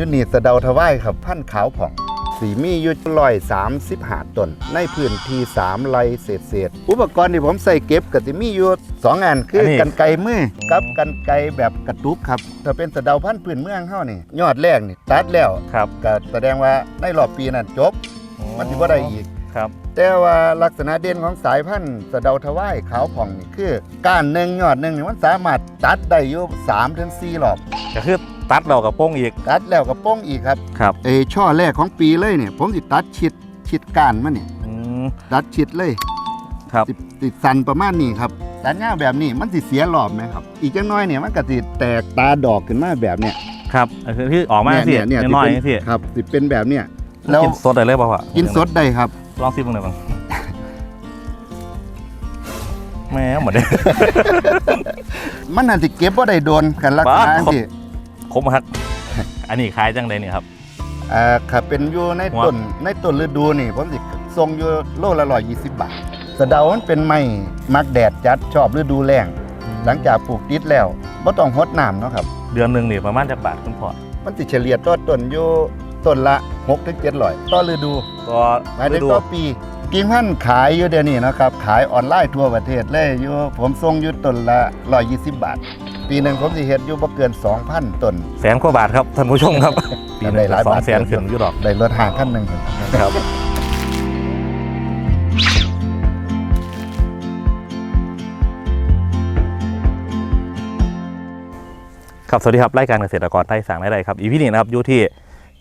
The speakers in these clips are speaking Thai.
ยูนิสะเดาทวายครับพันธุ์ขาวผ่องสีมีอยู่ร้อยสามสิบหาต้นในพื้นที่สามไร่เศษเศษๆอุปกรณ์ที่ผมใส่เก็บก็จะมีอยู่สองอันคืออนนี้กันไกรมือกับกันไกรแบบกระตุกครับถ้าเป็นสะเดาพันธุ์พื้นเมืองเฮานี่ยอดแรกนี่ตัดแล้วครับก็แสดงว่าในรอบปีนั้นจบ มันสิบ่ได้อีกครับแต่ว่าลักษณะเด่นของสายพันธุ์สะเดาทวายขาวผ่องนี่คือ ก้านหนึ่งยอดหนึ่งนี่มันสามารถตัดได้อยู่สามถึงสี่รอบก็คือ ตัดเรากับโป้งอีก ตัดแล้วก็โป้งอีกครับครับเออช่อแรกของปีเลยเนี่ย ผมสิตัดชิดชิดก้านมันนี่อืมตัดชิดเลยครับสิติดสันประมาณนี้ครับตัดยาวแบบนี้มันสิเสียรอบไหมครับ อีกจังน้อยเนี่ยมันก็สิแตกตาดอกขึ้นมาแบบเนี้ยครับคือที่ออกมาสิเนี่ยน้อยสิๆเป็สิครับสิเป็นแบบเนี้ยแล้วกินสดได้เลยเปล่าวะกินสดได้ครับ ลองซิมึงหน่อยบ้างแม่หมดเลยมันน่าสิเก็บบ่ได้โดนกันลักษณะบ้าที่ คมฮัก อันนี้ขายจังไดเนี่ยครับ อ่าครับเป็นอยู่ในหัว ต้นในต้นฤดูนี่ผมสิส่งอยู่โลละ120บาทสะเดามันเป็นไม้มักแดดจัดชอบฤดูแล้งหลังจากปลูกติดแล้วบ่ต้องรดน้ำเนาะครับ เดือนหนึ่งนี่ประมาณจะบาทคุณพ่อมันสิเฉลี่ยต่อต้นอยู่ต้นละ6ถึง700ต่อฤดูก็หมายถึงดูต่อปี กิ่งพันธุ์ขายอยู่เดี๋ยวนี้นะครับ ขายออนไลน์ทั่วประเทศเลยอยู่ผมส่งอยู่ต้นละ120 บาท ปีหนึ่งผมสิเฮ็ดอยู่บ่เกิน 2,000ต้น แสนกว่าบาทครับท่านผู้ชมครับ ปีหนึได้งหลายสองบาทแสนขึ้นอยุดอกได้รถหางคันหนึงครับครับครับสวัสดีครับรายการเกษตรกรไทยสร้างรายได้ครับอีพีนี้นะครับอยู่ที่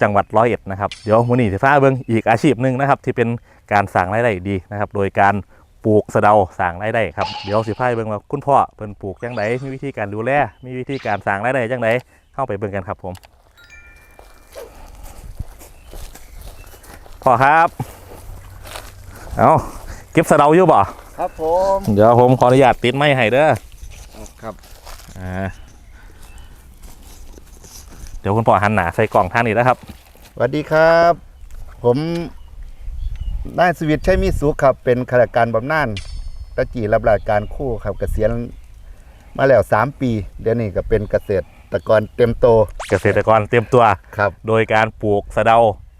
จังหวัดร้อยเอ็ดนะครับเดี๋ยวมื้อนี้สิฟ้าเบิ่งอีกอาชีพหนึ่งนะครับที่เป็นการสร้างรายได้ดีนะครับ โดยการ ปลูกสะเดาสร้างรายได้ครับเดี๋ยวสิฟ้าเบิ่งว่าคุณพ่อเพิ่นปลูกจังไดมีวิธีการดูแลมีวิธีการสร้างรายได้จังไดเข้าไปเบิ่งกันครับผมพ่อครับเอาเก็บสะเดาอยู่บ่ครับผมเดี๋ยวผมขออนุญาตติดไม้ให้เด้อครับอ่าเดี๋ยวคุณพ่อหันหนาใส่กล่องทางนี้นะครับสวัสดีครับ ผม นายสวิทย์ชัยมีสุขครับ เป็นข้าราชการบำนาญตะจีรับราชการครู่ครับเกษียณมาแล้ว 3 ปี เดี๋ยวนี้ก็เป็นเกษตรกรเต็มโตเกษตรกรเตรียมตัว ครับโดยการปลูกสะเดา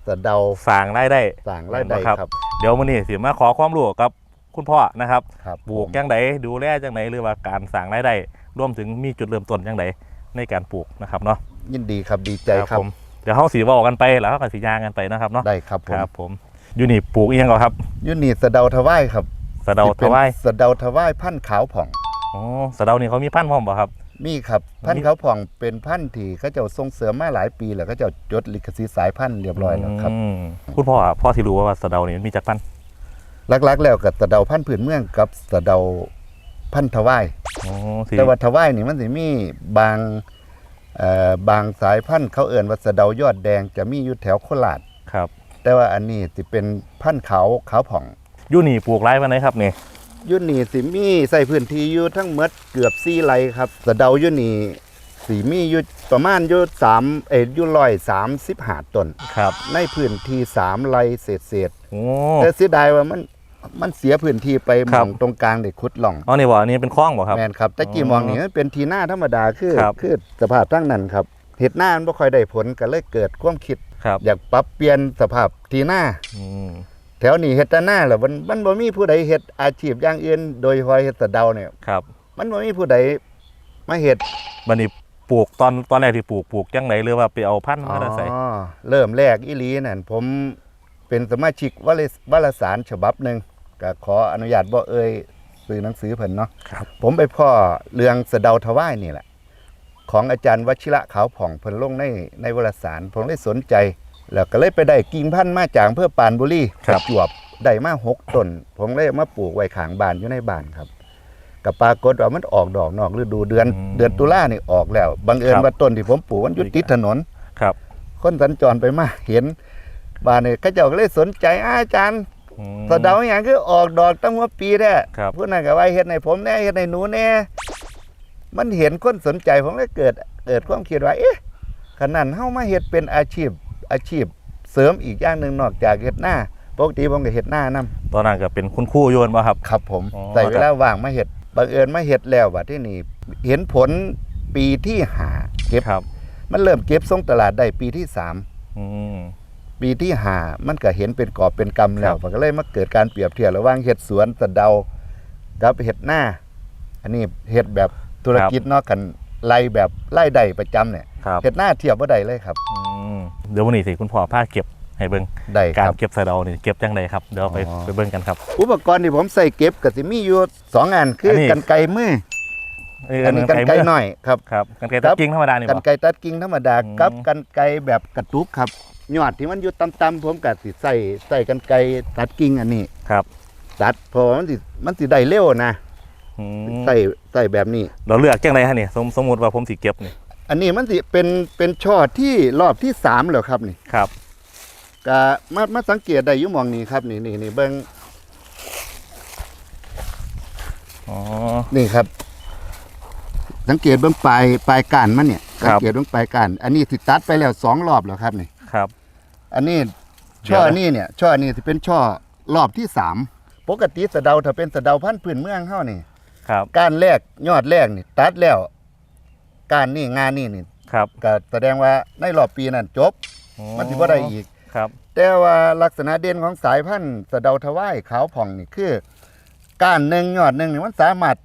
สะเดาสร้างรายได้สั่งรายได้ครับครับ เดี๋ยวมื้อนี้สิมาขอความรู้กับคุณพ่อนะครับครับปลูกผม จังไดดูแลจังไดหรือว่าการสร้างรายได้รวมถึงมีจุดเริ่มต้นจังไดในการปลูกนะครับเนาะยินดีครับดีใจครับ ผมเดี๋ยวเฮาสีบอกกันไปแล้วก็สียางกันไปนะครับเนาะได้ครับผคมรับผม อยู่นี่ปลูกอีหยังก่อนครับยูนี่สะเดาทวายครับสะเดาทวายสิเป็นสะเดาทวายพันธุ์ขาวผ่อง อ๋อสะเดานี่เขามีพันธุ์พร้อมบ่ครับ มีครับพันมีธุ์ขาวผ่องเป็นพันธุ์ที่เขาเจ้าส่งเสริมมาหลายปีแล้วเขาเจ้าจดลิขสิทธิ์สายพันธุ์เรียบร้อยแล้วครับ มคุณพ่อพ่อที่รู้ว่าสะเดานี่มันมีจักพันธุ์หลักๆ แล้วกับสะเดาพันธุ์พื้นเมืองกับสะเดาพันธุ์ทวาย อ๋อที่แต่ว่าทวายนี่มันสิมีบางเอ่อบางสายพันธุ์เขาเอิ่นว่าสะเดายอดแดงจะมีอยู่แถวโคราช ครับ แต่ว่าอันนี้สิเป็นพันธุ์ขาวขาวผ่องอยู่นี่ปลูกไรวันไหนครับนี่ยุนี่สิมีใส่พื้นที่อยู่ทั้งหมดเกือบ4ไร่ครับสะเดายุนี่สิมีอยู่ประมาณอยู่3เอ้ยอยู่135ต้นครับในพื้นที่3ไร่เศษโอ้ ๆแต่เสียดายว่ามันมันเสียพื้นที่ไปหคมรับองตรงกลางได้ขุดหล่อง อ๋อนี่บ่อันนี้เป็นคลองบ่ครับ แม่นครับแต่กี่อ๋อมองนี่มันเป็นทีหน้าธรรมดาคือครับ คือสภาพทั้งนั้นครับเห็ดหน้ามันบ่ค่อยได้ผลก็เลยเกิดความคิด ครับอยากปรับเปลี่ยนสภาพทีหน้าอืมแถวนี้เฮ็ดแต่หน้าแล้วมันมันบ่มีผู้ใดเฮ็ดอาชีพอย่างอื่นโดยเฉพาะเฮ็ดสะเดาเนี่ยครับ มันบ่มีผู้ใดมาเฮ็ดบันนี้ปลูกตอนตอนแรกที่ปลูกปลูกจังไหนหรือว่าไปเอาพันธุ์มาได้ใส่อ๋อเริ่มแรกอีหลีนั่นผมเป็นสมาชิกวารวารสารฉบับหนึ่งก็ขออนุญาตบ่เอ่ยซื้อหนังสือเพิ่นเนาะครับผมไปพ่อเรื่องสะเดาทวายนี่แหละ ของอาจารย์วชิระขาวผ่องเพิ่นลงในในวารสารผมเลยสนใจ แล้วก็เลยไปได้กิ่งพันธุ์มาจากอำเพื่อปรานบุรีครับประจวบได้มาหกต้น ผมเลยเอามาปลูกไว้ข้างบ้านอยู่ในบ้านครับกับปรากฏว่ามันออกดอกนอกฤดูเดือนเดือนตุลานี่ออกแล้วบังเอิญว่าต้นที่ผมปลูกมันอยู่ติดถนน ครับคนสัญจรไปมาเห็นบ้านนี่เขาเจ้าก็เลยสนใจอาอาจารย์ อืม สะเดาอหย่างคือออกดอกตั้งหัวปีแท้ครับ ผู้นั้นก็ว่าเฮ็ดให้ผมแน่เฮ็ดให้หนูแน่ มันเห็นคนสนใจผมเลยเกิดเกิดความคิดว่า เอ๊ะขนาดเฮามาเฮ็ดเป็นอาชีพอาชีพเสริมอีกอย่างหนึ่งนอกจากเฮ็ดหน้าปกติผมก็เฮ็ดหน้านํตอนนั้นก็เป็นคุณครู่โยนบ่ครับครับผมอ๋อใส่เวลาว่างมาเฮ็ดบังเอิญมาเฮ็ดแล้วว่าที่นี่เห็นผลปีที่หาเก็บครับมันเริ่มเก็บส่งตลาดได้ปีที่สามอืมปีที่ห้ามันก็เห็นเป็นกอบเป็นกำแล้ควรับมันก็เลยมาเกิดการเปรียบเทียบระหว่างเห็ดสวนสะเดากับเห็ดหน้า อันนี้เห็ดแบบ ธุรกิจเนาะกันไล่แบบไล่ใดประจำเนี่ยครับเห็ดหน้าเทียบว่าใดเลยครับ อืมเดี๋ยววันนี้สิคุณพ่อพาเก็บให้เบิ่งใดคการรับ เก็บสะเดานี่เก็บจังไดครับเดี๋ยวไปอ๋อ ไปเบิ่งกันครับ อุปกรณ์ที่ผมใส่เก็บก็สิมีอยู่สองอันคืออนนี้ กันไกรมือเอ้ยอันนี้กันไกรมืหน่อยครับ ครับกันไกรครัตัดบ กิ่งธรรมดานี่กันบ่ ไกรตัดกิ่งธรรมดาอืม กับกันไกรแบบกระตุกครับยอดที่มันอยู่ต่ำๆผมก็สิใส่ใส่กันไกรตัดกิ่งอันนี้ ครับ ตัดเพอมันสิมันสิได้เร็วนะอืม ใส่ใส่แบบนี้ เราเลือกจังไดฮะนี่สมสมมุติว่าผมสิเก็บนี่อันนี้มันสิเป็นเป็นช่อที่รอบที่สามแล้วครับนี่ครับก็มามาสังเกตได้อยู่หมองนี้ครับ นี่นี่นี่เบิ้งอ๋อ นี่ครับ สังเกตเบิ้งปลายปลายก้านมันเนี่ยครัสับเกตเบิ้งปลายก้านอันนี้สิตัดไปแล้วสองรอบแล้วครับนี่ ครับ อันนี้เดี๋ช่ยวอนะ นี้เนี่ย ช่อนี้สิเป็นช่อรอบที่สามปกติสะเดาถ้าเป็นสะเดาพันธุ์พื้นเมืองเฮานี่ ครับก้านแรกยอดแรกนี่ตัดแล้วก้านนี่งานนี่นี่ครับก็แสดงว่าในรอบปีนั้นจบอ๋อมันสิบ่ได้อีกครับ แต่ว่าลักษณะเด่นของสายพันธุ์สะเดาทวายขาวผ่องนี่คือก้านหนึ่งยอดหนึ่งนี่มันสามารถ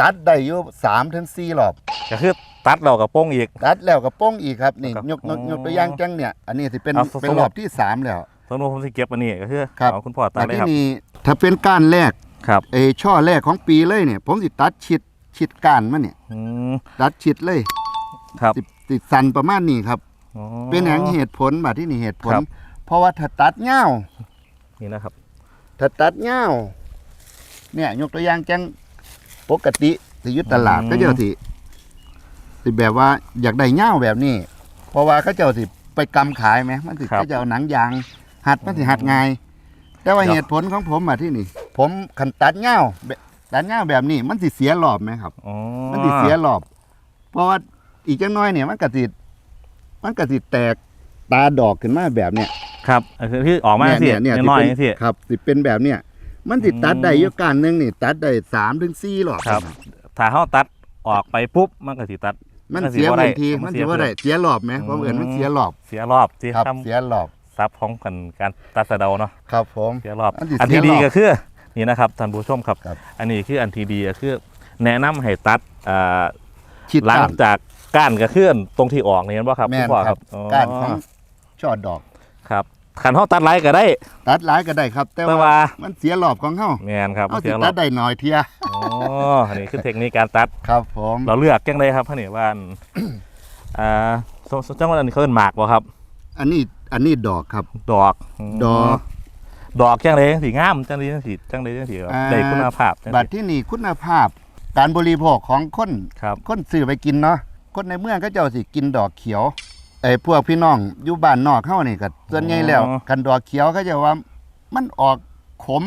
ตัดได้อยู่สามถึงสี่รอบ ก็คือตัดเรากับโป้งอีก ตัดแล้วก็โป้งอีกครับนี่ครับยกยกอ๋อยกตัวอย่างจังเนี่ย อันนี้สิเป็นเอาสเป็นสมมุติรอบที่สามแล้ว สมมติผมสิเก็บอันนี้ก็คือครับ เอาคุณพ่อตัแต่ดเลยที่ครับ นี่ถ้าเป็นก้านแรก ครับเออช่อแรกของปีเลยเนี่ย ผมสิตัดชิดชิดก้านมันเนี่ยอืมตัดชิดเลยครับ สิสิสันประมาณนี้ครับ อ๋อ เป็นอย่างเหตุผลมาที่นี่เหตุผล ครับ เพราะว่าถ้าตัดเงาวนี่นะครับ ถ้าตัดเงาวเนี่ยยกตัวอย่างจังปกติสิอยุตลาดอืม ก็เจ้าสิสิแบบว่าอยากได้เงาวแบบนี้ เพราะว่าเขาเจ้าสิไปกำขายไหมมันสิเขาจะเอาหนังยาง หัดมันสิหัดง่าย แต่ว่าเหตุผลของผมมาที่นี่ ผมขันตัดเงาวแบบตัดเงาวแบบนี้ มันสิเสียรอบไหมครับอ๋อมันสิเสียรอบ เพราะว่าอีกจังน้อยเนี่ยมันก็สิมันก็สิแตกตาดอกขึ้นมาแบบเนี้ยครับก็คือที่ออกมาสิเนี่ยเนี่ยน้อยสิๆสิเป็นครับสิเป็นแบบเนี้ยมันสิตัดได้อยู่การหนึงนี่ตัดได้สามถึงสี่หรอกครับ ถ้าเขาตัดออกไปปุ๊บมันก็สิตัดมันมันสิเสียบ่ได้บางที มัมันนเสีเสียยว่าได้เพิ่มเสียรอบไหมอืมผมเห็นมันเสียรอบ เสียรอบที่ครับทำเสียรอบ ซับของกันการตัดสะเดาเนาะครับผมเสียรอบอันที่อันที่เสียรอบดีก็คือนี่นะครับท่านผู้ชมครับครับ อันนี้คืออันที่ดีก็คือ แนะนำให้ตัดอ่าชิดหลังก้านจากก้านกับเคลื่อนตรงที่ออกนี่เห็นป่ะครับแม่นณพ่อครับอ๋อก้านของช่อดอกครับขันเขาตัดไล่ก็ได้ ตัดหลายก็ได้ครับ แต่แต่ว่าว่ามันเสียรอบของเฮาแมนครับเอาเสีสิยรตัอดบได้หน่อยเทียอ๋ออันนี้คือเทคนิคการตัดครับผมเราเลือกจังเลยครับพ่อนี่ว่าอันอ่าสมจังหวัดอันนี้เขาเป็นหมากบ่ครับ อันนี้ อันนี้ดอกครับ ดอกมดอก ดอกจังเลยสีงามจังเลยจังสีจังเลยจังสีแบบอ่าได้คุณภาพจังบัดสิที่นี่คุณภาพ การบริโภคของคนครับคนซื้อไปกินเนาะคนในเมืองก็เจ้าสิกินดอกเขียวไอ้พวกพี่น้องอยู่บ้านนอกเฮานี่ก็ส่วนใหญ่แล้วกันดอกเขียวเขาจะว่ามันออกขม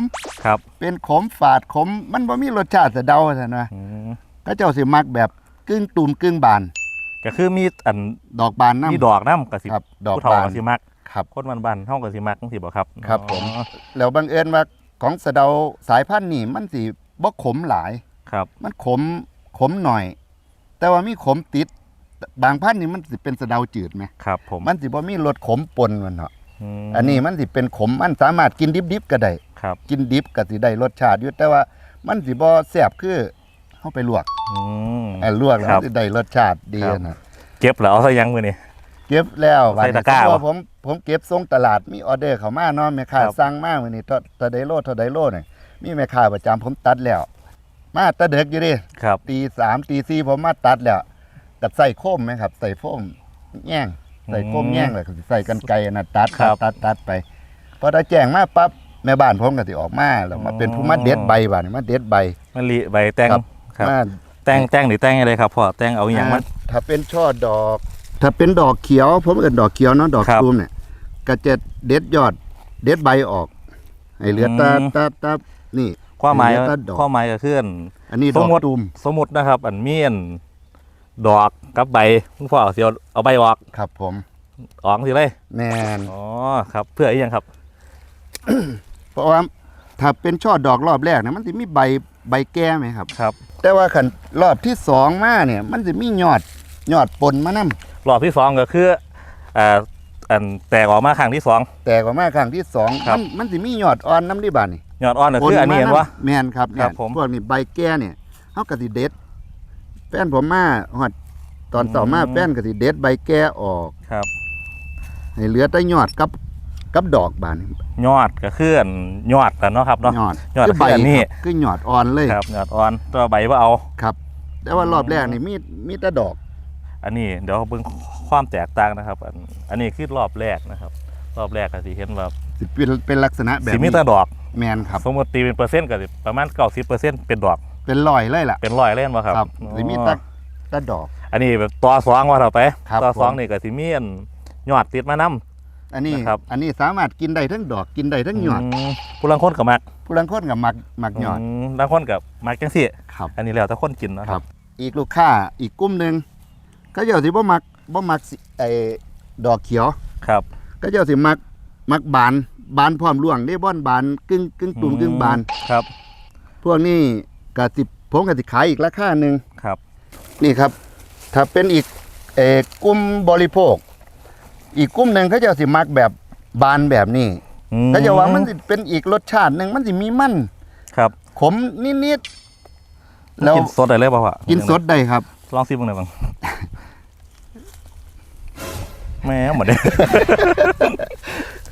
ครับ เป็นขมฝาดขม มันบ่มีรสชาติแต่เดาซั่นนะอืมก็เจ้าสิมักแบบกึ่งตูมกึ่งบาน ก็คือมีอันดอกบานน้ำมีดอกน้ำกับสิครับดอกผู้เฒ่าบานกับสิมัก ครับคนบ้านบ้านๆเฮากับสิมักจังสิบ่ครับครับผมอ๋อแล้วบังเอิญว่าของสะเดาสายพันธุ์นี่มันสิบ่ขมหลายครับ มันขมขมหน่อย แต่ว่ามีขมติด บางพันธุ์นี่มันสิเป็นสะเดาจืดไหมครับ ผมมันสิบ่มีรสขมปนมันเนาะมอันนี้มันสิเป็นขมมันสามารถกินดิบๆก็ได้ครับ กินดิบก็สิได้รสชาติอยู่แต่ว่ามันสิบ่แซ่บคือเฮาไปลวกอืมเอ่อลวกแล้วครับมันสิได้รสชาติดีครับนะเก็บแล้วเอาซะยังมื้อนี้ เก็บแล้วใส่ตะกร้าเพวะราะผมผมเก็บส่งตลาดมีออเดอร์เข้ามาเนาะแม่ค้าครับ สั่งมามื้อนี้เท่าเท่าใดโลเท่าใดโลเนี่ยมีแม่ค้าประจำผมตัดแล้ว มาแตะเด็กอยู่ดิ ครับ ตีสามตีสี่ผมมาตัดแล้วก็ใส่โคมไหมครับ ใส่โฟมแง่งใส่โคมแง่งเลยก็สิใส่กันไกรนะตัดครัตัดบตัดตัดไปพอได้แจ้งมาปั๊บแม่บ้านผมก็สิออกมาแล้วมาเป็นผู้มาเด็ดใบบ่านี่มาเด็ดใบ มะลิใบแตงครับ ครับมาแตงแตงหรือแตงอะไรครับพ่อแตงเอาอหย่างมัน ถ้าเป็นช่อดอก ถ้าเป็นดอกเขียว ผมเอิ้นดอกเขียวเนาะดอกครับ ตูมเนี่ยก็จะเด็ดยอด เด็ดใบออกให้เหลือตาอืมตาตานี่ความหมายเหลือแต่ดอกความหมายก็คืออัน อันนี้สดมอกมุติตูมสมมุตินะครับ อันเมียนดอกกับใบคุณพ่อเอาสิเอาเอาใบออกครับผมออกสิเลยแม่นอ๋อครับ เพื่ออีหยังครับ เพราะว่าถ้าเป็นช่อดอกรอบแรกเนี่ยมันจะมีใบใบแก้ไหมครับ ครับ แต่ว่าขันรอบที่สองมาเนี่ย มันจะมียอดยอดปนมานํ รอบที่สองก็คืออ่าอันแตกออกมาครั้งที่สอง แต่ก็มาครั้งที่สองครับ มันมันสิมียอดอ่อนน้ำที่บ้านนี่ยอดอ่อนก็คืออันนี้เห็นวะ แม่นครับครับเนี่ยผม พวกนี้ใบแก้เนี่ยเฮาก็สิเด็ดแฟนผมมาฮอดตอนต่อมาอืมแฟนก็สิเด็ดใบแก้ออกครับ ให้เหลือแต่ยอดกับกับดอกบานยอดก็คืออันยอดกันเนาะครับเนาะยอดยอดคืใบคืออันนี้ ครับคือยอดอ่อนเลยครับยอดอ่อนตัวใบว่าเอา ครับ แต่ว่ารอบแรกนี่มีมีแต่ดอก อันนี้เดี๋ยวเบิ่งความแตกต่างนะครับ อันอันนี้คือรอบแรกนะครับ รอบแรกก็สิเห็นว่าสิเป็นเป็นลักษณะแบบสิมีนี้แต่ดอก แมนครับ สมมติตีเป็นเปอร์เซ็นต์ก็สิประมาณ90%เป็นดอก เป็นรอยเลยล่ะเป็นร้อยเล่นบ่ครับครับอ๋อสิมีแต่แต่ดอก อันนี้แบบตัวสองว่าเท่าไปครับตัวสองผม นี่ก็สิมีอันยอดติดมานํ อันนี้นะครับ อันนี้สามารถกินได้ทั้งดอกกินได้ทั้งยอดมผู้ลังคนก็มักผู้ลังคนกับมักมักยอดมบางคนก็มักจังซี่ ครับ อันนี้แล้วแต่คนกินเนาะครับอีกลูกค้าอีกกลุ่มหนึ่ง ก็เจ้าสิบ่มักบ่มักสิไอ้ดอกเขียว ครับก็เจ้าสิมักมักบานบานพร้อมร่วงได้บ่อนบานกึ่งกึ่งตุ่มกึ่งบาน ครับพวกนี้ก็สิผมก็สิขายอีกราคาหนึ่งครับ นี่ครับ ถ้าเป็นอีกเอ่อกลุ่มบริโภค อีกกลุ่มหนึ่งเขาเจะสิมักแบบบานแบบนี้อืมเขาจะว่ามันสิเป็นอีกรสชาติหนึ่งมันสิมีมันครับขมนิดๆแล้วกินสดได้เลยป่าวะกินสดได้ครับ ลองซิมึงหน่อยบ้าง แม่หมดเลย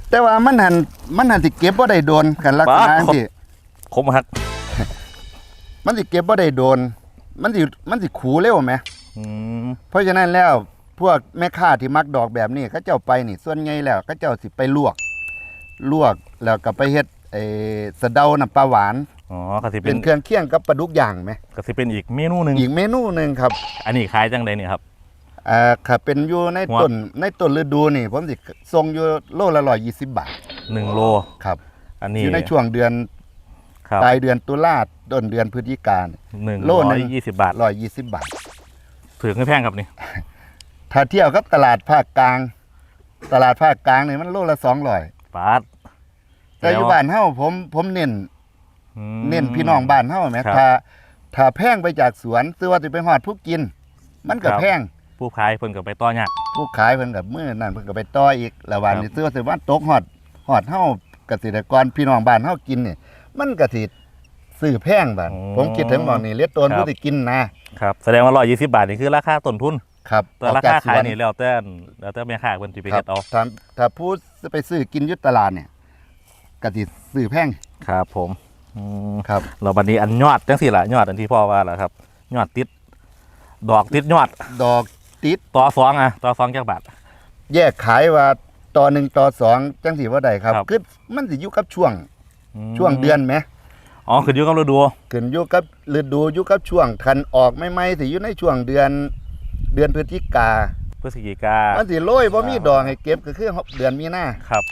แต่ว่ามันหันมันหันสิเก็บบ่ได้โดนกันลักษณะป๊าดที่คมฮักมันสิเก็บบ่ได้โดน มันสิมันสิขูเร็วไหม อืมเพราะฉะนั้นแล้วพวกแม่ค้าที่มักดอกแบบนี้เขาเจ้าไปนี่ ส่วนใหญ่แล้วเขาเจ้าสิไปลวก ลวกแล้วก็ไปเฮ็ดไอ้สะเดาน้ำปลาหวาน อ๋อก็สิเป็เป็นนเครื่องเคียงกับปลาดุกย่างไหมก็สิเป็นอีกเมนูหนึ่งอีกเมนูหนึ่งครับ อันนี้ขายจังใดเนี่ยครับ อ่าค่ะเป็นอยู่ในหัว ต้นในต้นฤดูนี่ ผมสิส่งอยู่โลละร้อยยี่สิบบาทหนึ่งโล ครับอันนี้อยู่ในช่วงเดือนครับปลายเดือนตุลาต้นเดือนพฤศจิกาหนึ่งโลโลหนึ่นึงงยี่สิบบาทร้อยยี่สิบบาท ถือไม่แพงครับนี่ถ้าเที่ยวกับตลาดภาคกลาง ตลาดภาคกลางนี่มันโลละสองร้อยบาทแต่อยู่บ้านเฮาผมผมเน้นอืม เน้นพี่น้องบ้านเฮาแหมครับถ้าถ้าแพงไปจากสวนซื้อว่าสิไปฮอดผู้กิน มันก็ครับ แพง ผู้ขายเพิ่นก็ไปต่อยากผู้ขายเพิ่นกับมื้อนั้นเพิ่นก็ไปต่ออีกแล้ววันครับนี้ซื้อว่าสิว่าตกฮอดฮอดเฮาเกษตรกรพี่น้องบ้านเฮากินนี่มันก็สิซื้อแพงบาดผมคิดถึงหมองนี่เลียตนผู้ที่กินนะครับแสดงว่าร้อยยี่สิบบาทนี่คือราคาต้นทุนครับแต่ราคาขายนี่แล้วแต่แล้วแต่แม่ค้าเพิ่นสิไปครัเฮ็บดเอาถ้าถ้าผู้ไปซื้อกินอยุตลาดเนี่ยก็สิซื้อแพงครับผมอืมครับเราบัดนี้อันยอดจังสี่ล่ะยอดอันที่พ่อว่าล่ะครับ ยอดติด ดอกติดยอด ดอก ติดต่อสองอะต่อสองจักบาท แยกขายว่าต่อหนึ่งต่อสองจังสิว่าใดครับครับ คือมันสิอยู่กับช่วงมช่วงเดือนไหมอ๋อขึ้นอยู่กับฤดูขึ้นอยู่กับฤดูอยู่กับช่วงคันออกไม่ไม่สิอยู่ในช่วงเดือน เดือนพฤศจิกาพฤศจิกามันสิโรยบ่มีดอกให้เก็บก็คือเดือนมีนาครับ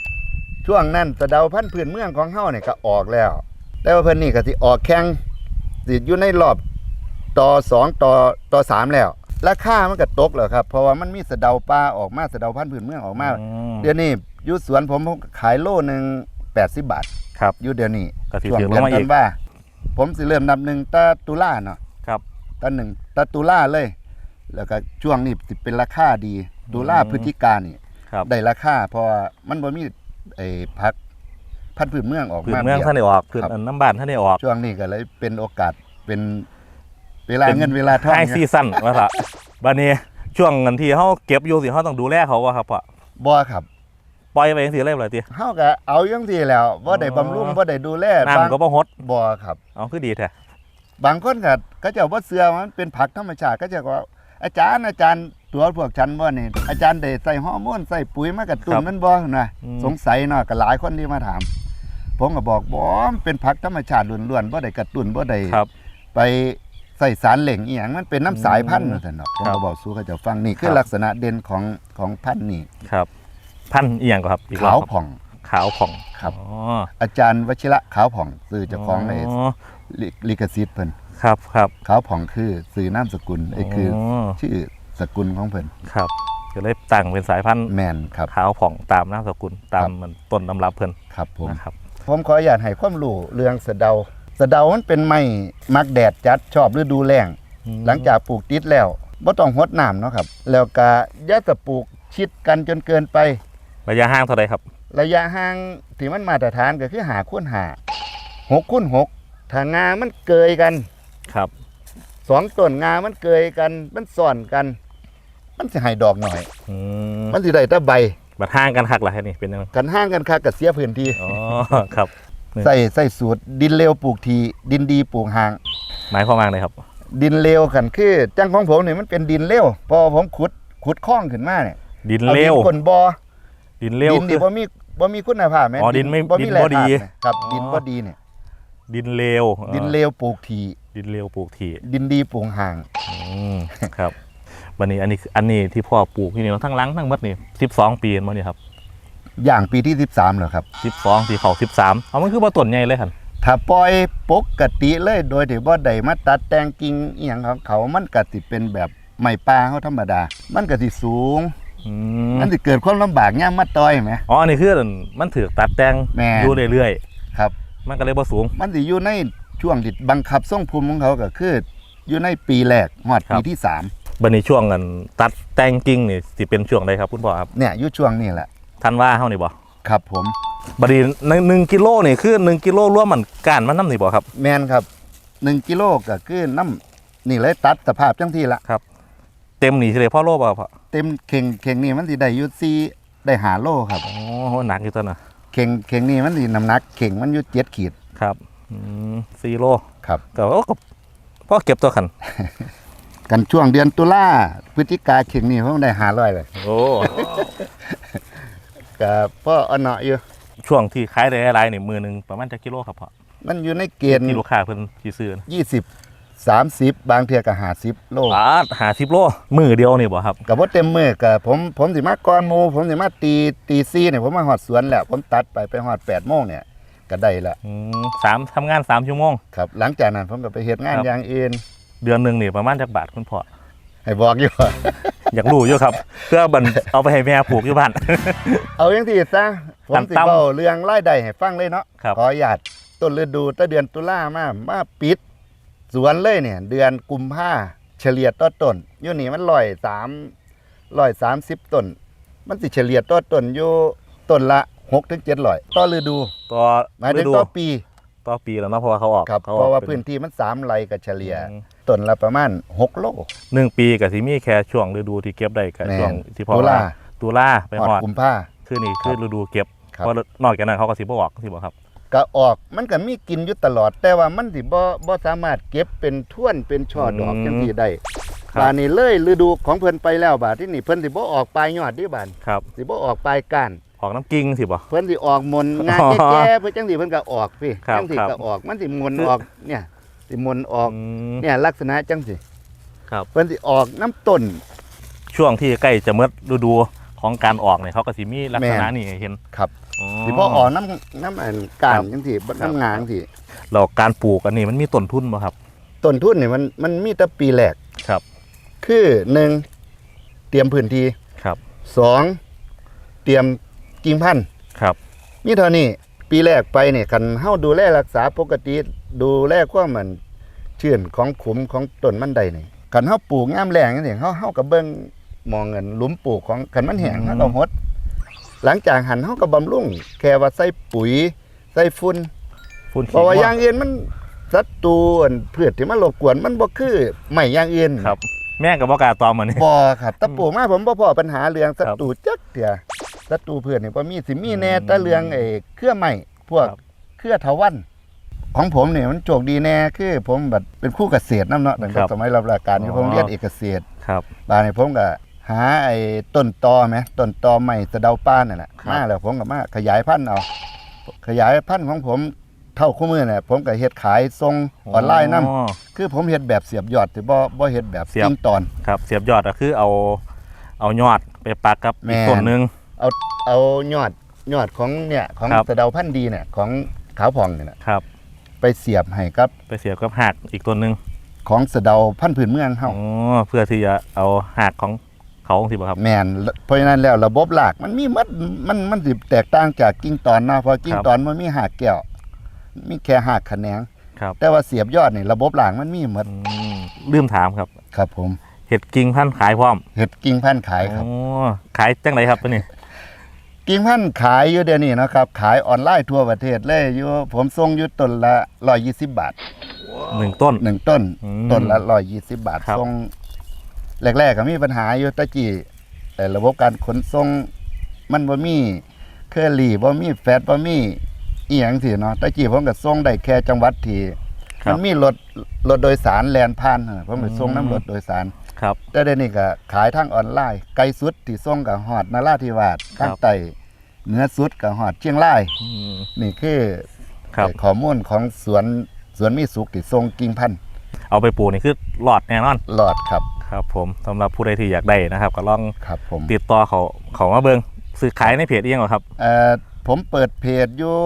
ช่วงนั้นสะเดาพันธุ์พื้นเมืองของเฮาเนี่ยก็ออกแล้ว แต่ว่าเพิ่นนี่ก็สิออกแข่งสิอยู่ในรอบต่อสองต่อต่อสามแล้ว ราคามันก็ตกแล้วครับ เพราะว่ามันมีสะเดาป่าออกมาสะเดาพันธุ์พื้นเมืองออกมา อืม เดี๋ยวนี้อยู่สวนผมผมขายโลหนึง80บาท ครับ อยู่เดี๋ยวนี้ก็สิช่วงถือลเดืองนมาธัอีกนว่าผมสิเริ่มนับหนึ่งตาตุลาเนาะครับ ตาหนึ่งตาตุลาเลย แล้วก็ช่วงนี้สิเป็นราคาดีตุลาอืมพฤศจิกานี่ครับได้ราคาเพราะว่ามันบ่มีไอ้พักพันธุ์พื้นเมืองออกพื้นมาเมืองบียด ท่านได้ออกพื้นครับอันน้ำบ้านท่านได้ออก ช่วงนี้ก็เลยเป็นโอกาสเป็น เวลาเป็นเงินเวลาทองไฮซีซั่นว่าซะบัดนี้ช่วงเงินที่เฮาเก็บอยู่สิเฮาต้องดูแลเขาว่าครับพ่อบ่ครับปล่อยไว้จังซี่เลยบ่ล่ะติเฮาก็เอาจังซี่แล้วบ่ได้อ๋อบำรุงบ่ได้ดูแลบางน้ำก็บ่ฮดบ่ครับเอาคือดีแท้บางคนก็ก็จะว่าเสือมันเป็นผักธรรมชาติก็จะว่าอาจารย์อาจารย์ตัวพวกฉันว่านี่อาจารย์ได้ใส่ฮอร์โมนใส่ปุ๋ยมากระตุ้นมันบ่นะสงสัยเนาะก็หลายคนที่มาถาม ผมก็บอกบ่มันเป็นผักธรรมชาติล้วนๆบ่ได้กระตุ้นบ่ได้ครับไป ใส่สารเหล่งอีหยังมันเป็นน้ำสายพันธุ์อืมนั่นแหละเนาะผมครัก็บบอกสู้เขาเจะฟังนี่คืคอรับ ลักษณะเด่นของของพันธุ์นี่ครับ พันธุ์อีหยังก็ครับอีกรขาอวบครับผ่อง ขาวผ่องครับ อ๋ออาจารย์วชิระขาวผ่องซื้อเจ้าของในอ๋อลิลิขสิทธิ์เพิ่นครับครับขาวผ่องคือซื้อนามสกุลไอ้คือออชื่อสกุลของเพิ่นครับก็เลยตั้งเป็นสายพันธุ์แมนครับขาวผ่องตามนามสกุลตามมันต้นตำรับเพิ่นครับผม นะครับ ผมขออนุญาตให้ความรู้เรื่องสะเดา สะเดามันเป็นไม้มักแดดจัดชอบฤดูแล้งหลังจากปลูกติดแล้วบ่ต้องหดน้ำเนาะครับ แล้วก็อย่าจะปลูกชิดกันจนเกินไประยะห่างเท่าไรครับ ระยะห่างที่มันมาตรฐานก็คือหาคูณหาหกคูณหกถ้างามันเกยกันครับสองต้นงามันเกยกัน มันซ่อนกัน มันสิให้ดอกหน่อยอืมมันสิได้แต่ใบบัดห่างกันคักล่ะแค่นี้เป็นยังไงกันห่างกันคักก็เสียพื้นที่อ๋อครับ ใส่ใส่สูตรดินเร็วปลูกทีดินดีปลูกห่าง หมายความว่าไงครับ ดินเร็วกันคือจังของผมเนี่ยมันเป็นดินเร็วพอผมขุดขุดคล้องขึ้นมาเนี่ยดินเอาเร็ดิวนก้นบ่อดินเร็วดินคืที่อบ่มีบ่มีคุณภาพแม่อ๋อดินไม่บ่ดิมีนแร่บ่ดีธาตุเนี่ยครับอ๋อดินบ่ดีเนี่ยดินเร็วดินอ่าเร็วปลูกทีดินเร็วปลูกถี่ดินดีปลูกห่าง อืมครับวันนี้อันนี้อันนี้ที่พ่อปลูกที่นี่ทั้งหลังทั้งหมดนี่สิบสองปีมาเนี่ยครับ อย่างปีที่ 13แล้วครับ สิบสองที่เขาสิบสามเอามันคือว่าต้นใหญ่เลยครับถ้าปล่อยปกติเลยโดยที่บ่ได้มาตัดแต่งกิ่งอีหยังของเขา มันก็สิเป็นแบบไม้ป่าเฮาธรรมดา มันก็สิสูง อืมมันสิเกิดความลำบากยามมาต่อยแหม อ๋ออันนี้คือมันถือตัดแต่งแม่นอยู่เรื่อยครับ ๆมันก็เลยบ่สูง มันสิอยู่ในช่วงที่บังคับทรงภูมิของเขาก็คือ อยู่ในปีแรกฮอดครับปีที่สามบันนี้ช่วงกันตัดแต่งกิ่งนี่สิเป็นช่วงใดครับคุณพ่อครับเนี่ยอยู่ช่วงนี้แหละ ทันว่าเฮานี่บ่ครับผมบัดนี้ในหนึ่งกิโลนี่คือหนึ่งกิโลรวมมันก้านมันน้ำนี่บ่ครับ แมนครับ1กิโลก็คือน้ำนี่เลยตัดสภาพจังที่ละเต็มนี่สิเลยพ่อโลบ่พ่อเต็มเข่งเข่งนี่มันสิได้อยู่ซีได้หาโลครับอ๋อหนักอยู่ตัวน่ะเข่งเข่งนี่มันสิน้ำหนักเข่งมันอยู่เจ็ดขีดครับอืมสี่โลครับแต่ว่าก็พ่อเก็บตัวขันกันช่วงเดือนตุลาพฤศจิกาเข่งนี่ผมได้หาร้อยเลยโอ้ ก็พ่อเอาเนาะอยู่ ช่วงที่ขายได้หลายๆนี่มือหนึ่งประมาณจะกิโลครับพ่อมันอยู่ในเกณฑ์ที่ลูกค้าเพิ่นสิซื้อนะยี่สิบสามสิบบางเทือก็หาสิบโลอ่าหาสิบโลมือเดียวนี่บ่ครับ กับว่าเต็มมือกับผมผมสิมาก่อนหมูผมสิมาตีตีซีเนี่ยผมมาหอดสวนแล้ว ผมตัดไปไปหอดแปดโมงเนี่ยก็ได้ละอืมสามทำงานสามชั่วโมง ครับ หลังจากนั้นผมก็ไปเฮ็ดงานครับ อย่างอื่น เดือนหนึ่งนี่ประมาณจักบาทคุณพ่อ ให้บอกอยู่ อยากรู้อยู่ครับ เพื่อบันเอาไปให้แม่ปลูกอยู่บ้าน เอาอย่างที่ซะผมขั้นสิต่ำเบาเรื่องรายได้ให้ฟังเลยเนาะครับ ขออนุญาตต้นฤดูตั้งเดือนตุลามามาปิด สวนเลยเนี่ย เดือนกุมภาเฉลี่ยต่อต้นอยู่นี่มันร้อยสามร้อยสามสิบต้น มันสิเฉลี่ยต่อต้นอยู่ต้นละหกถึงเจ็ดร้อยต่อฤดูต่อหมายถึฤงดูต่อปีต่อปีแล้วเนาะเพราะว่าเขาออกครับ เขาเพออกราะว่าป็พื้นที่มันสามไร่ก็เฉลี่ย อืม ต้นละประมาณหกโลหนึ่งปีกับสิมีแค่ช่วงฤดูที่เก็บได้กับแม่นช่วงที่พอตุลาว่าตุลาไปหอดหอดกุมภาคือนี่คือฤดูเก็บครับเพราะนอกจากนั้นเขาก็สิบ่ออกสิบ่ครับก็ออกมันก็มีกินอยู่ตลอด แต่ว่ามันสิบ่บ่สามารถเก็บเป็นท่วนเป็นช่อดอกอืมจังซี่ได้ครับบานนี้เลยฤดูของเพิ่นไปแล้วบาดที่นี่เพิ่นสิบ่ออกปลายยอดเดิบานครับสิบ่ออกปลายก้านออกน้ำกิ่งสิบ่เพิ่นสิออกมนงานอ๋อแก่ๆเพิ่นจังสิเพิ่นก็ออกพี่ครับจังสิครับก็ออกมันสิมนคือออกเนี่ย สิมนออกอืมเนี่ยลักษณะจังสิครับเพิ่นสิออกน้ำต้นช่วงที่ใกล้จะเมดฤดูของการออกเนี่ยเขาก็สิมีลักษณะแม่นนี่ให้เห็นครับอ๋อสิบ่ออกน้ำน้ำอันก้าคนรับจังสิบ่ครับน้ำงาจังสิแล้วการปลูกอันนี้มันมีต้นทุนบ่ครับต้นทุนนี่มันมันมีแต่ปีแรกครับ คือหนึ่งเตรียมพื้นที่ครับสองเตรียมกิ่งพันธุ์ครับ นี่เท่านี้ ปีแรกไปเนี่ยคันเฮาดูแลรักษาปกติดูแลความมันเชื่อนของขุมของต้นมันใดนี่คันเฮาปลูกงามแรงจังซี่เฮาเฮาก็เบิ่งมองเงินหลุมปลูกของคันมันแห้งอืมเฮาก็หดหลังจากหันเฮาก็บำรุงแค่ว่าใส่ปุ๋ยใส่ฝุ่นฝุ่นเพราะว่าอย่างอื่นมันศัตรูอันพืชที่มารบกวนมันบ่คือไม่อย่างอื่นครับ แม่กับบ่กล้าตอมมันนี่บ่ครับแตะปลูกมาผมบ่พอปัญหาเรื่องศัครับตรูจักเถื่อ ศัตรูพืชนี่บ่มีสิมีแน่แต่เรื่องไอ้เครือไม้พวกครับเครือเถาวัลย์ของผมเนี่ยมันโชคดีแน่คือผมแบบเป็นคู่เกษตรนํเนาะตั้งแต่สมัยรับราชการนี่ผมเรียนเอกเกษตร ครับ บาดนี้ผมก็หาไอ้ต้นตอไหมต้นตอใหม่สะเดาป้านนั่นแหละครับมาแล้วผมก็มาขยายพันธุ์เอาขยายพันธุ์ของผมเท่าคู่มือเนี่ยผมก็เฮ็ดขายส่งออนไลน์นํอ๋อคือผมเฮ็ดแบบเสียบยอดที่บ่บ่เฮ็ดแบบเสียบกิ้งตอน ครับ เสียบยอดก็คือเอาเอายอดไปปักกับแม่อีกนต้นหนึง เอาเอายอดยอดของเนี่ยของครับ สะเดาพันธุ์ดีเนี่ยของขาวผ่องเนี่ยนะครับ ไปเสียบให้กับไปเสียบกับหักอีกต้นหนึงของสะเดาพันธุ์พื้นเมืองเฮา อ๋อเพื่อที่จะเอาหักของเขาสิบ่ครับ แม่นเพราะฉะนั้นแล้วระบบรากมันมีหมัดมันมันสิแตกต่างจากกิ้งตอนเนาะเพราะกิ้งครับตอนมันมีหากแก้วมีแค่หากแขนง ครับแต่ว่าเสียบยอดนี่ระบบรากมันมีหมดอืมลืมถามครับครับผมเห็ดกิ่งพันธุ์ขายพร้อมเห็ดกิ่งพันธุ์ขายครับโอ้ขายจังไรครับตัวนี้ กิ่งพันธุ์ขายอยู่เดี๋ยวนี้นะครับ ขายออนไลน์ทั่วประเทศเลยอยู่ผมส่งอยู่ต้นละ120บาทหนึ่งต้นหนึ่งต้น อืมต้นละ120บาทครับ ส่งแรกๆก็มีปัญหาอยู่ตะกี้แต่ระบบการขนส่งมันบ่มีเคอรี่บ่มีแฟตบ่มีอีหยังสิเนาะตะกี้ผมก็ส่งได้แค่จังหวัดที่ครัมับ นมีรถรถโดยสารแล่นผ่านเออผมไปส่งอืมน้ำรถโดยสาร ครับ แต่เดี๋ยวนี้ก็ขายทางออนไลน์ ไกลสุดที่ส่งกับฮอดนราธิวาสครับทางใต้เหนือสุดกับฮอดเชียงรายอืมนี่คือครับข้อมูลของสวนสวนมีสุขที่ส่งกิ่งพันธุ์เอาไปปลูกนี่คือหลอดแน่นอนหลอดครับครับ ผมสำหรับผู้ใดที่อยากได้นะครับ ก็ลองครับผมติดต่อเขาเขามาเบิงซื้อขายในเพจเองเหรอครับเอ่อผมเปิดเพจอยู่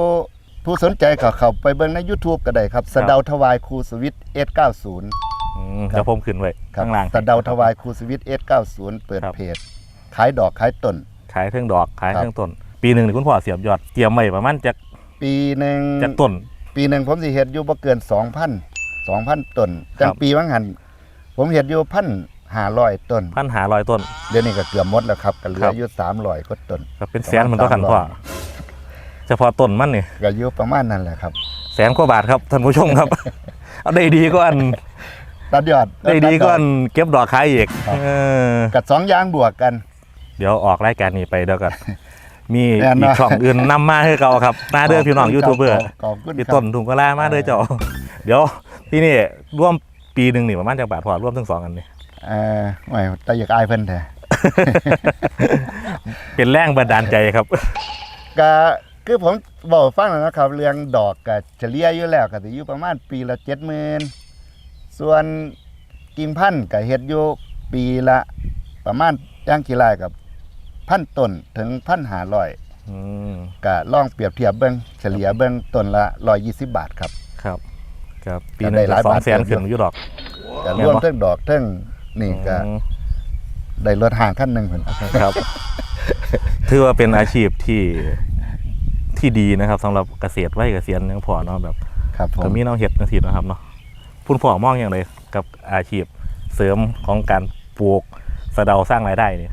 ผู้สนใจก็เข้าไปเบิ่งใน YouTube ก็ได้ครับสะเดาทวายครูสวิทย์190 อืมครับ เดี๋ยวผมขึ้นไว้ครับข้างล่างสะเดาทวายครูสวิทย์190เปิดครับเพจขายดอกขายต้น ขายเครื่องดอกขายครับ เครื่องต้น ปีหนึ่งนี่คุณพ่อเสียบยอดเตรียมไว้ประมาณจากปีหนึ่งจากต้น ปีหนึ่งผมสิเฮ็ดอยู่บ่เกิน2,000 2,000ต้นครับ จังปีวังหันผมเฮ็ดอยู่พันห้าร้อยต้น พันหาร้อยต้น เดี๋ยวนี้ก็เกือบหมดแล้วครับก็เหลืครัอบ อยู่300กว่าต้นก็เป็นแสนมันต้องกันประมาณพ่อเฉพาะต้นมันนี่ ก็อยู่ประมาณนั้นแหละครับ แสนกว่าบาทครับท่านผู้ชมครับ เอาได้ดีก็อัน ตัดยอดได้ดีก็อันเก็บดอกขายอีกครับเออกับสองอย่างบวกกัน เดี๋ยวออกรายการนี้ไปเดี๋ยวกันมีแน่นอนอีกช่องอื่นนำมาให้เราครับมาเด้อพี่น้องยูทูบเบอร์ขอบคุณพี่ครับต้นถุงกะลามาเด้อเจ้าเดี๋ยวที่นี่ร่วมปีหนึ่งนี่ประมาณจากบาทพอร่วมทั้งสองกันนี่เอ่อไม่แต่อยากอายเพิ่นแท้เป็นแรงบันดาลใจครับก็คือผมบอกฟังแล้วนะครับ เรื่องดอกก็เฉลี่ยอยู่แล้วก็สิอยู่ประมาณปีละ70,000 ส่วนกิ่งพันธุ์ก็เฮ็ดอยู่ปีละประมาณย่างกี่ไร่กับพันต้นถึงพันหาร้อยอืมก็ลองเปรียบเทียบเบิ่งเฉลี่ยเบิ่งต้นละ120บาทครับ ครับครับปีก็หได้นึ่งหลายสองบาทแสนขึ้นอยู่ดอกก็แม่นรวมบ่เทั้งดอกเทั้งนี่ก็อืมได้รถห่างขั้นหนึ่งเพิ่นครับ ถือว่าเป็นอาชีพที่ที่ดีนะครับสำหรับเกษตรไว้เกษียณยังพอเนาะแบบครับผมก็มีแน้องเห็ดจังซี่นะครับเนาะ คุณพ่อมองอย่างไรกับอาชีพเสริมของการปลูกสะเดาสร้างรายได้นี่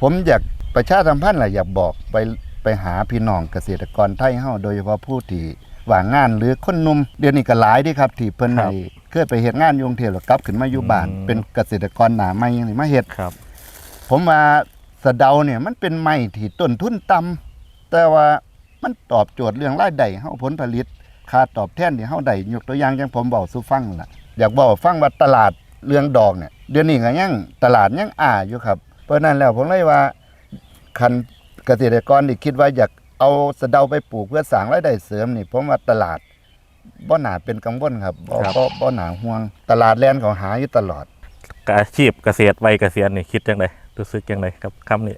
ผมอยากประชาสัมพันธ์แหละอยากบอกไปไปหาพี่น้องเกษตรกรไทยเฮาโดยเฉพาะผู้ที่ว่างงานหรือคนหนุ่มเดี๋ยวนี้ก็หลายเดีครับที่เพิ่นครัได้บเคยไปเฮ็ดงานอยกรุงเทพแล้วกลับขึ้นมาอยู่บ้านอืมเป็นเกษตรกรหน้าใหม่จังซี่มาเฮ็ดครับ ผมว่าสะเดาเนี่ยมันเป็นไม้ที่ต้นทุนต่ำแต่ว่ามันตอบโจทย์เรื่องรายได้เฮาผลผลิต ค่าตอบแทนที่เฮาได้ยกตัวอย่างอย่างผมเว้าสู่ฟังนั่นล่ะ อยากบอกฟังว่าตลาดเรื่องดอกเนี่ยเดี๋ยวนี้ก็ยังตลาดยังอ่าอยู่ครับ เพราะนั้นแล้วผมเลยว่าคันเกษตรกรที่คิดว่าอยากเอาสะเดาไปปลูกเพื่อสร้างรายได้เสริมนี่ผมว่าตลาดบ่น่าเป็นกังวลครับบ่ครับบ่บ่น่าห่วง ตลาดแลนเขาหาอยู่ตลอดอาชีพเกษตรวัยเกษียณนี่คิดจังไดรู้สึกจังไดกับคำนี้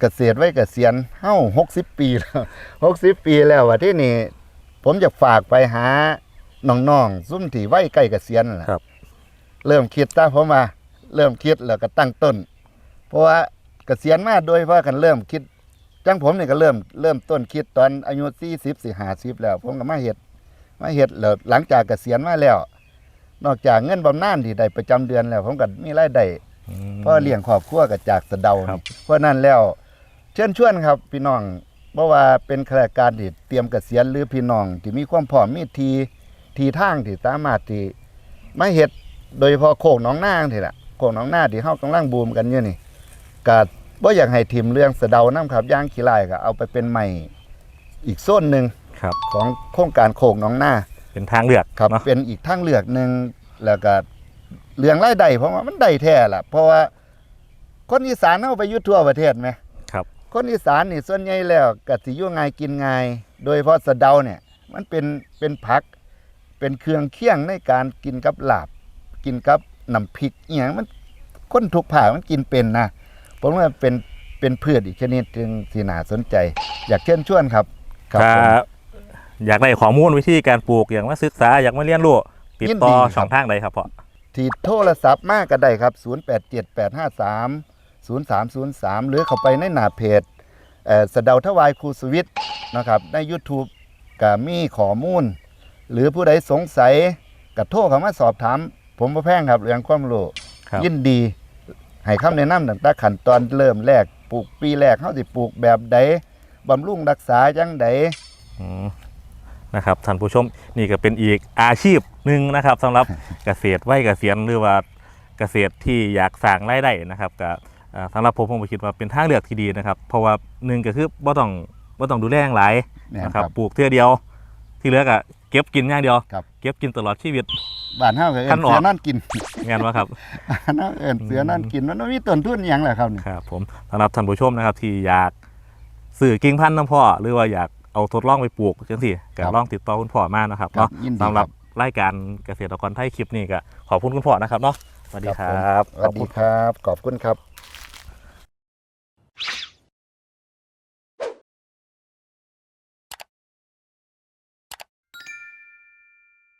เกษียณไว้เกษียณเฮ้าหกสิบปีแล้วหกสิบปีแล้วว่าที่นี่ ผมจะฝากไปหาน้องๆซุ่มที่ไว้ใกล้เกษียณนั่นล่ะครับ เริ่มคิดตาผมมาเริ่มคิดแล้วก็ตั้งต้น เพราะว่าเกษียณมาโดยเพราะกันเริ่มคิดจังผมนี่ก็เริ่มเริ่มต้นคิดตอนอายุสี่สิบสี่ห้าสิบแล้ว ผมก็มาเฮ็ดมาเฮ็ดแล้วหลังจากเกษียณมาแล้ว นอกจากเงินบำนาญที่ได้ประจำเดือนแล้ว ผมก็มีรายได้อืมเพราะเลี้ยงครอบครัวกับจากสะเดาครับนี่เพราะนั้นแล้ว เชิญชวนครับพี่น้อง เพราะว่าเป็นข้าราชการที่เตรียมเกษียณหรือพี่น้องที่มีความพร้อมมีทีทีทางที่สามารถที่มาเฮ็ดโดยเฉพาะโคกหน้องนาที่ละโคกหน้องนาที่เฮากำลังบูมกันอยู่นี่ก็บ่อยากให้ทิมเรื่องสะเดานํครับย่างขี้ลายก็เอาไปเป็นใหม่อีกโซนหนึ่งครับของโครงการโคกหน้องนาเป็นทางเลือกครับเนาะเป็นอีกทางเลือกหนึ่งแล้วก็เรื่องรายได้เพราะว่ามันได้แท้ล่ะ เพราะว่าคนอีสานเอาไปอยุทั่วประเทศไหม ครับคนอีสานนี่ส่วนใหญ่แล้วก็สิอยู่ง่ายกินง่าย โดยเฉพาะสะเดาเนี่ยมันเป็นเป็นผัก เป็นเครื่องเคียงในการกินกับลาบ กินกับน้ำพริกอหย่างมันคนทุกภาคมันกินเป็นนะผมว่าเป็นเป็นพืชอีกชนิดจึงที่น่าสนใจ อยากเชิญชวนครับครัถ้าผม อยากได้ข้อมูลวิธีการปลูก อยากมาศึกษา อยากมาเรียนรู้ ติดยินต่อดีครับ ช่องทางใดครับพ่อ ที่โทรศัพท์มากก็ได้ครับ 087853 0303 หรือเข้าไปในหน้าเพจเอ่อสะเดาทวายครูสวิทย์นะครับใน YouTube ก็มีข้อมูล หรือผู้ใดสงสัยก็โทรเข้ามาสอบถาม ผมบ่แพงครับเรื่องความรู้ครับยินดี ให้คำแนะนำตั้งแต่ขั้นตอนเริ่มแรกปลูกปีแรกเฮาสิปลูกแบบใดบำรุงรักษาจังใดอืมนะครับท่านผู้ชมนี่ก็เป็นอีกอาชีพหนึ่งนะครับสำหรับเกษตรไว้เกษียณหรือว่าเกษตรที่อยากสร้างรายได้นะครับก็อ่า สำหรับผมผมก็คิดว่าเป็นทางเลือกที่ดีนะครับ เพราะว่าหนึ่งก็คือบ่ต้องบ่ต้องดูแลอย่างหลายแม่นนะคครัรับบปลูกเทื่อเดียว ที่เหลือก็เก็บกินอย่างเดียว ครับ เก็บกินตลอดชีวิต บ้านเฮาก็เอิ้ขั้นนออก เสือนั่นกินงานว่าครับ บ้านเฮาเอิ้นเสือนั่นกินมันบ่มีต้นทุนหยังแหละครับนี่ ครับผมสำหรับท่านผู้ชมนะครับที่อยากสื่อกิ่งพันธุ์น้ำพ่อหรือว่าอยากเอาทดลองไปปลูกจังสิก็ลองติดต่อคุณพ่อมานะครับครับเนาะยินดีสำหรับครับรายการเกษตรกรไทยคลิปนี้ก็ขอบคุณคุณพ่อนะครับเนาะสวัสดีคผมรับสวัสดีครับ ขอบคุณครับ